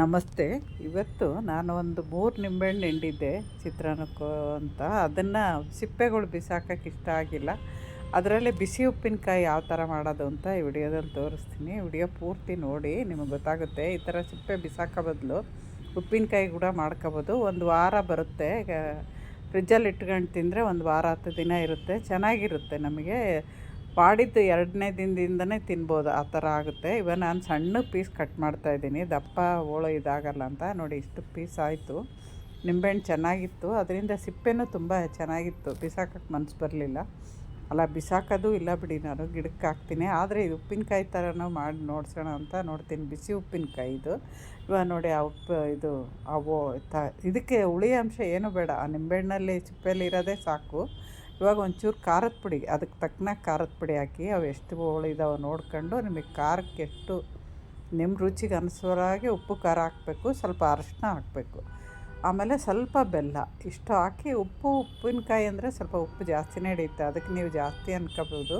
ನಮಸ್ತೆ. ಇವತ್ತು ನಾನು ಒಂದು ಮೂರು ನಿಂಬೆಹಣ್ಣು ಹಿಂಡಿದ್ದೆ ಚಿತ್ರಾನ್ನಕ್ಕೂ ಅಂತ. ಅದನ್ನು ಸಿಪ್ಪೆಗಳು ಬಿಸಾಕಕ್ಕೆ ಇಷ್ಟ ಆಗಿಲ್ಲ. ಅದರಲ್ಲಿ ಬಿಸಿ ಉಪ್ಪಿನಕಾಯಿ ಯಾವ ಥರ ಮಾಡೋದು ಅಂತ ಈ ವಿಡಿಯೋದಲ್ಲಿ ತೋರಿಸ್ತೀನಿ. ವಿಡಿಯೋ ಪೂರ್ತಿ ನೋಡಿ, ನಿಮಗೆ ಗೊತ್ತಾಗುತ್ತೆ. ಈ ಥರ ಸಿಪ್ಪೆ ಬಿಸಾಕೋ ಬದಲು ಉಪ್ಪಿನಕಾಯಿ ಕೂಡ ಮಾಡ್ಕೋಬೋದು. ಒಂದು ವಾರ ಬರುತ್ತೆ. ಫ್ರಿಜ್ಜಲ್ಲಿ ಇಟ್ಕೊಂಡು ತಿಂದರೆ ಒಂದು ವಾರ ಹತ್ತು ದಿನ ಇರುತ್ತೆ. ಚೆನ್ನಾಗಿರುತ್ತೆ ನಮಗೆ. ಮಾಡಿದ್ದು ಎರಡನೇ ದಿನದಿಂದನೇ ತಿನ್ಬೋದು. ಆ ಥರ ಆಗುತ್ತೆ. ಇವ ನಾನು ಸಣ್ಣ ಪೀಸ್ ಕಟ್ ಮಾಡ್ತಾಯಿದ್ದೀನಿ ದಪ್ಪ ಹೋಳು ಇದಾಗಲ್ಲ ಅಂತ. ನೋಡಿ, ಇಷ್ಟು ಪೀಸ್ ಆಯಿತು. ನಿಂಬೆಹಣ್ಣು ಚೆನ್ನಾಗಿತ್ತು. ಅದರಿಂದ ಸಿಪ್ಪೆನೂ ತುಂಬ ಚೆನ್ನಾಗಿತ್ತು. ಬಿಸಾಕಕ್ಕೆ ಮನಸ್ಸು ಬರಲಿಲ್ಲ. ಅಲ್ಲ, ಬಿಸಾಕೋದು ಇಲ್ಲ ಬಿಡಿ. ನಾನು ಗಿಡಕ್ಕೆ ಹಾಕ್ತೀನಿ. ಆದರೆ ಇದು ಉಪ್ಪಿನಕಾಯಿ ಥರನೂ ಮಾಡಿ ನೋಡ್ಸೋಣ ಅಂತ ನೋಡ್ತೀನಿ. ಬಿಸಿ ಉಪ್ಪಿನಕಾಯಿ ಇದು. ಇವಾಗ ನೋಡಿ, ಆ ಉಪ್ಪು ಇದು ಅವು ತ ಇದಕ್ಕೆ ಹುಳಿ ಅಂಶ ಏನೂ ಬೇಡ. ಆ ನಿಂಬೆಹಣ್ಣಲ್ಲಿ ಸಿಪ್ಪೆಯಲ್ಲಿ ಇರೋದೇ ಸಾಕು. ಇವಾಗ ಒಂಚೂರು ಖಾರದ ಪುಡಿ, ಅದಕ್ಕೆ ತಕ್ಕನಾಗಿ ಖಾರದ ಪುಡಿ ಹಾಕಿ ಅವು ಎಷ್ಟು ಹೋಳಿದಾವೆ ನೋಡ್ಕೊಂಡು ನಿಮಗೆ ಖಾರಕ್ಕೆ ಎಷ್ಟು ನಿಮ್ಮ ರುಚಿಗೆ ಅನಿಸೋರಾಗೆ ಉಪ್ಪು ಖಾರ ಹಾಕಬೇಕು, ಸ್ವಲ್ಪ ಅರಶಿನ ಹಾಕಬೇಕು. ಆಮೇಲೆ ಸ್ವಲ್ಪ ಬೆಲ್ಲ, ಇಷ್ಟು ಹಾಕಿ ಉಪ್ಪು, ಉಪ್ಪಿನಕಾಯಿ ಅಂದರೆ ಸ್ವಲ್ಪ ಉಪ್ಪು ಜಾಸ್ತಿನೇ ಹಿಡಿಯುತ್ತೆ, ಅದಕ್ಕೆ ನೀವು ಜಾಸ್ತಿ ಅನ್ಕೋಬೋದು.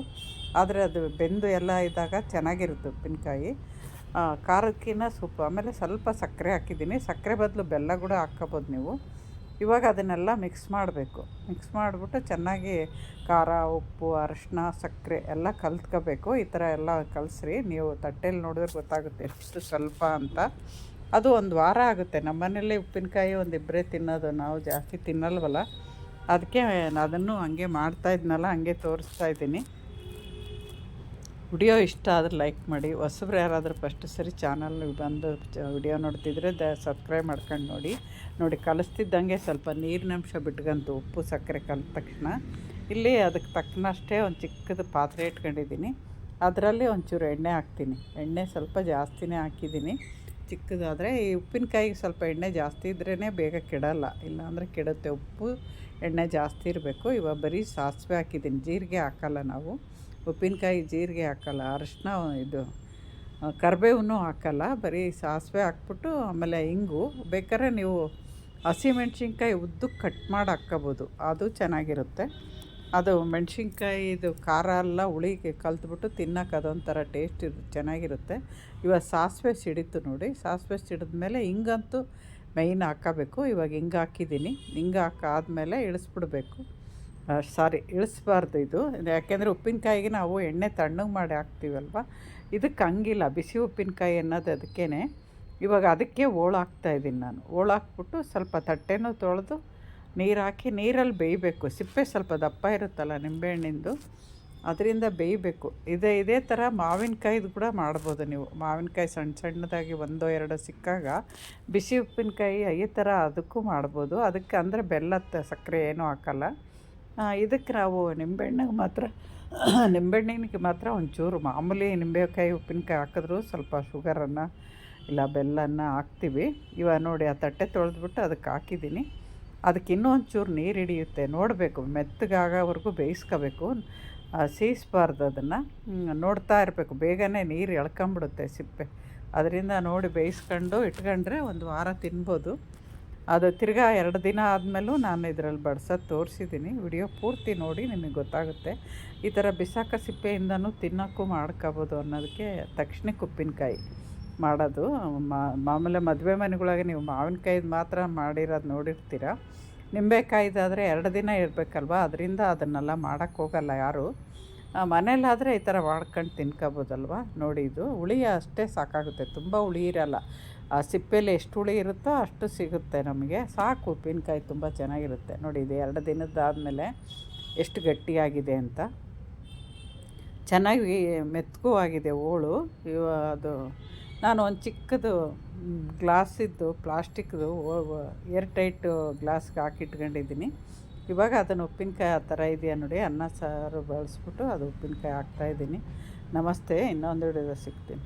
ಆದರೆ ಅದು ಬೆಂದು ಎಲ್ಲ ಇದ್ದಾಗ ಚೆನ್ನಾಗಿರುತ್ತೆ ಉಪ್ಪಿನಕಾಯಿ. ಖಾರಕ್ಕಿನ್ನ ಸೊಪ್ಪು ಆಮೇಲೆ ಸ್ವಲ್ಪ ಸಕ್ಕರೆ ಹಾಕಿದ್ದೀನಿ, ಸಕ್ಕರೆ ಬದಲು ಬೆಲ್ಲ ಕೂಡ ಹಾಕ್ಕೋಬೋದು ನೀವು. ಇವಾಗ ಅದನ್ನೆಲ್ಲ ಮಿಕ್ಸ್ ಮಾಡಬೇಕು. ಮಿಕ್ಸ್ ಮಾಡಿಬಿಟ್ಟು ಚೆನ್ನಾಗಿ ಖಾರ, ಉಪ್ಪು, ಅರಶಿನ, ಸಕ್ಕರೆ ಎಲ್ಲ ಕಲ್ತ್ಕೋಬೇಕು. ಈ ಥರ ಎಲ್ಲ ಕಲಸ್ರಿ. ನೀವು ತಟ್ಟೆಯಲ್ಲಿ ನೋಡಿದ್ರೆ ಗೊತ್ತಾಗುತ್ತೆ ಎಷ್ಟು ಸ್ವಲ್ಪ ಅಂತ. ಅದು ಒಂದು ವಾರ ಆಗುತ್ತೆ. ನಮ್ಮ ಮನೇಲಿ ಉಪ್ಪಿನಕಾಯಿ ಒಂದಿಬ್ಬರೇ ತಿನ್ನೋದು. ನಾವು ಜಾಸ್ತಿ ತಿನ್ನಲ್ವಲ್ಲ. ಅದಕ್ಕೆ ಅದನ್ನು ಹಂಗೆ ಮಾಡ್ತಾ ಇದ್ನಲ್ಲ, ಹಂಗೆ ತೋರಿಸ್ತಾ ಇದ್ದೀನಿ. ವಿಡಿಯೋ ಇಷ್ಟ ಆದರೆ ಲೈಕ್ ಮಾಡಿ. ಹೊಸಬ್ರು ಯಾರಾದರೂ ಫಸ್ಟ್ ಸರಿ ಚಾನಲ್ ಬಂದು ವಿಡಿಯೋ ನೋಡ್ತಿದ್ರೆ ದ ಸಬ್ಸ್ಕ್ರೈಬ್ ಮಾಡ್ಕೊಂಡು ನೋಡಿ. ನೋಡಿ, ಕಲಿಸ್ತಿದ್ದಂಗೆ ಸ್ವಲ್ಪ ನೀರಿನಂಶ ಬಿಟ್ಕಂತು ಉಪ್ಪು, ಸಕ್ಕರೆ ಕಲಿತ ತಕ್ಷಣ. ಇಲ್ಲಿ ಅದಕ್ಕೆ ತಕ್ಕನಷ್ಟೇ ಒಂದು ಚಿಕ್ಕದು ಪಾತ್ರೆ ಇಟ್ಕೊಂಡಿದ್ದೀನಿ. ಅದರಲ್ಲಿ ಒಂಚೂರು ಎಣ್ಣೆ ಹಾಕ್ತೀನಿ. ಎಣ್ಣೆ ಸ್ವಲ್ಪ ಜಾಸ್ತಿನೇ ಹಾಕಿದ್ದೀನಿ. ಚಿಕ್ಕದಾದರೆ ಈ ಉಪ್ಪಿನಕಾಯಿಗೆ ಸ್ವಲ್ಪ ಎಣ್ಣೆ ಜಾಸ್ತಿ ಇದ್ರೇ ಬೇಗ ಕೆಡಲ್ಲ. ಇಲ್ಲಾಂದರೆ ಕೆಡುತ್ತೆ ಉಪ್ಪು. ಎಣ್ಣೆ ಜಾಸ್ತಿ ಇರಬೇಕು. ಇವಾಗ ಬರೀ ಸಾಸಿವೆ ಹಾಕಿದ್ದೀನಿ. ಜೀರಿಗೆ ಹಾಕಲ್ಲ ನಾವು. ಉಪ್ಪಿನಕಾಯಿ ಜೀರಿಗೆ ಹಾಕಲ್ಲ, ಅರಶಿನ ಇದು ಕರಿಬೇವನ್ನೂ ಹಾಕಲ್ಲ, ಬರೀ ಸಾಸಿವೆ ಹಾಕ್ಬಿಟ್ಟು ಆಮೇಲೆ ಹಿಂಗು ಬೇಕಾದ್ರೆ ನೀವು ಹಸಿಮೆಣ್ಸಿನ್ಕಾಯಿ ಉದ್ದು ಕಟ್ ಮಾಡಿ ಹಾಕ್ಕೋಬೋದು, ಅದು ಚೆನ್ನಾಗಿರುತ್ತೆ. ಅದು ಮೆಣಸಿನ್ಕಾಯಿ, ಇದು ಖಾರ ಎಲ್ಲ ಹುಳಿ ಕಲ್ತ್ಬಿಟ್ಟು ತಿನ್ನೋಕೆ ಅದೊಂಥರ ಟೇಸ್ಟ್ ಇರು ಚೆನ್ನಾಗಿರುತ್ತೆ. ಇವಾಗ ಸಾಸಿವೆ ಸಿಡಿತು ನೋಡಿ, ಸಾಸಿವೆ ಸಿಡಿದ್ಮೇಲೆ ಹಿಂಗಂತೂ ಮೇಯ್ನ್ ಹಾಕೋಬೇಕು ಇವಾಗ ಹಿಂಗೆ ಹಾಕಿದ್ದೀನಿ ಹಿಂಗೆ ಹಾಕಾದ್ಮೇಲೆ ಇಳಿಸ್ಬಿಡ್ಬೇಕು. ಸಾರಿ, ಇಳಿಸ್ಬಾರ್ದು ಇದು. ಯಾಕೆಂದರೆ ಉಪ್ಪಿನಕಾಯಿಗೆ ನಾವು ಎಣ್ಣೆ ತಣ್ಣಗೆ ಮಾಡಿ ಹಾಕ್ತೀವಲ್ವ? ಇದಕ್ಕೆ ಹಂಗಿಲ್ಲ. ಬಿಸಿ ಉಪ್ಪಿನಕಾಯಿ ಅನ್ನೋದು ಅದಕ್ಕೇ ಇವಾಗ ಅದಕ್ಕೆ ಓಳು ಇದ್ದೀನಿ ನಾನು. ಓಳು ಹಾಕ್ಬಿಟ್ಟು ಸ್ವಲ್ಪ ತಟ್ಟೆನೂ ತೊಳೆದು ನೀರು ಹಾಕಿ, ನೀರಲ್ಲಿ ಬೇಯಬೇಕು. ಸಿಪ್ಪೆ ಸ್ವಲ್ಪ ದಪ್ಪ ಇರುತ್ತಲ್ಲ ನಿಂಬೆಹಣ್ಣಿಂದು. ಅದರಿಂದ ಬೇಯಬೇಕು. ಇದೇ ಇದೇ ಥರ ಮಾವಿನಕಾಯ್ದು ಕೂಡ ಮಾಡ್ಬೋದು ನೀವು. ಮಾವಿನಕಾಯಿ ಸಣ್ಣ ಸಣ್ಣದಾಗಿ ಒಂದೋ ಎರಡೋ ಸಿಕ್ಕಾಗ ಬಿಸಿ ಉಪ್ಪಿನಕಾಯಿ ಈ ಥರ ಅದಕ್ಕೂ ಮಾಡ್ಬೋದು. ಅದಕ್ಕೆ ಅಂದರೆ ಬೆಲ್ಲ ಸಕ್ಕರೆ ಏನೂ ಹಾಕಲ್ಲ. ಇದಕ್ಕೆ ನಾವು ನಿಂಬೆಹಣ್ಣಿಗೆ ಮಾತ್ರ ನಿಂಬೆಹಣ್ಣಿಗೆ ಮಾತ್ರ ಒಂಚೂರು ಮಾಮೂಲಿ ನಿಂಬೆಕಾಯಿ ಉಪ್ಪಿನಕಾಯಿ ಹಾಕಿದ್ರು ಸ್ವಲ್ಪ ಶುಗರನ್ನು ಇಲ್ಲ ಬೆಲ್ಲನ ಹಾಕ್ತೀವಿ. ಇವಾಗ ನೋಡಿ ಆ ತಟ್ಟೆ ತೊಳೆದ್ಬಿಟ್ಟು ಅದಕ್ಕೆ ಹಾಕಿದ್ದೀನಿ. ಅದಕ್ಕೆ ಇನ್ನೂ ಒಂಚೂರು ನೀರು ಹಿಡಿಯುತ್ತೆ. ನೋಡಬೇಕು, ಮೆತ್ತಗಾಗೋವರೆಗೂ ಬೇಯಿಸ್ಕೋಬೇಕು. ಸೀಸ್ಬಾರ್ದು ಅದನ್ನು. ನೋಡ್ತಾ ಇರಬೇಕು. ಬೇಗನೆ ನೀರು ಎಳ್ಕೊಂಬಿಡುತ್ತೆ ಸಿಪ್ಪೆ. ಅದರಿಂದ ನೋಡಿ ಬೇಯಿಸ್ಕೊಂಡು ಇಟ್ಕೊಂಡ್ರೆ ಒಂದು ವಾರ ತಿನ್ಬೋದು. ಅದು ತಿರ್ಗಾ ಎರಡು ದಿನ ಆದಮೇಲೂ ನಾನು ಇದರಲ್ಲಿ ಬಡ್ಸೋದು ತೋರಿಸಿದ್ದೀನಿ ವಿಡಿಯೋ ಪೂರ್ತಿ ನೋಡಿ ನಿಮಗೆ ಗೊತ್ತಾಗುತ್ತೆ. ಈ ಥರ ಬಿಸಾಕ ಸಿಪ್ಪೆಯಿಂದನೂ ತಿನ್ನೋಕ್ಕೂ ಮಾಡ್ಕೋಬೋದು ಅನ್ನೋದಕ್ಕೆ ತಕ್ಷಣಕ್ಕೆ ಉಪ್ಪಿನಕಾಯಿ ಮಾಡೋದು. ಮಾಮೂಲಿ ಮದುವೆ ಮನೆಗಳಾಗೆ ನೀವು ಮಾವಿನಕಾಯ್ದು ಮಾತ್ರ ಮಾಡಿರೋದು ನೋಡಿರ್ತೀರ. ನಿಂಬೆಕಾಯ್ದಾದರೆ ಎರಡು ದಿನ ಇರಬೇಕಲ್ವ? ಅದರಿಂದ ಅದನ್ನೆಲ್ಲ ಮಾಡೋಕ್ಕೋಗಲ್ಲ ಯಾರು. ಮನೇಲಾದರೆ ಈ ಥರ ಮಾಡ್ಕೊಂಡು ತಿನ್ಕೋಬೋದಲ್ವ? ನೋಡಿ ಇದು ಹುಳಿ ಅಷ್ಟೇ ಸಾಕಾಗುತ್ತೆ. ತುಂಬ ಹುಳಿ ಇರಲ್ಲ. ಆ ಸಿಪ್ಪೆಯಲ್ಲಿ ಎಷ್ಟು ಹುಳಿ ಇರುತ್ತೋ ಅಷ್ಟು ಸಿಗುತ್ತೆ ನಮಗೆ. ಸಾಕು, ಉಪ್ಪಿನಕಾಯಿ ತುಂಬ ಚೆನ್ನಾಗಿರುತ್ತೆ. ನೋಡಿ ಇದು ಎರಡು ದಿನದಾದಮೇಲೆ ಎಷ್ಟು ಗಟ್ಟಿಯಾಗಿದೆ ಅಂತ. ಚೆನ್ನಾಗಿ ಮೆತ್ತಗೂ ಆಗಿದೆ ಹೋಳು ಇವ ಅದು ನಾನು ಒಂದು ಚಿಕ್ಕದು ಗ್ಲಾಸಿದ್ದು, ಪ್ಲಾಸ್ಟಿಕ್ದು ಏರ್ ಟೈಟು ಗ್ಲಾಸ್ಗೆ ಹಾಕಿಟ್ಕೊಂಡಿದ್ದೀನಿ. ಇವಾಗ ಅದನ್ನು ಉಪ್ಪಿನಕಾಯಿ ಆ ಥರ ಇದೆಯಾ ನೋಡಿ ಅನ್ನ ಸಾರು ಬಳಸ್ಬಿಟ್ಟು ಅದು ಉಪ್ಪಿನಕಾಯಿ ಹಾಕ್ತಾಯಿದ್ದೀನಿ ನಮಸ್ತೆ, ಇನ್ನೊಂದು ಹಿಡಿದು ಸಿಗ್ತೀನಿ.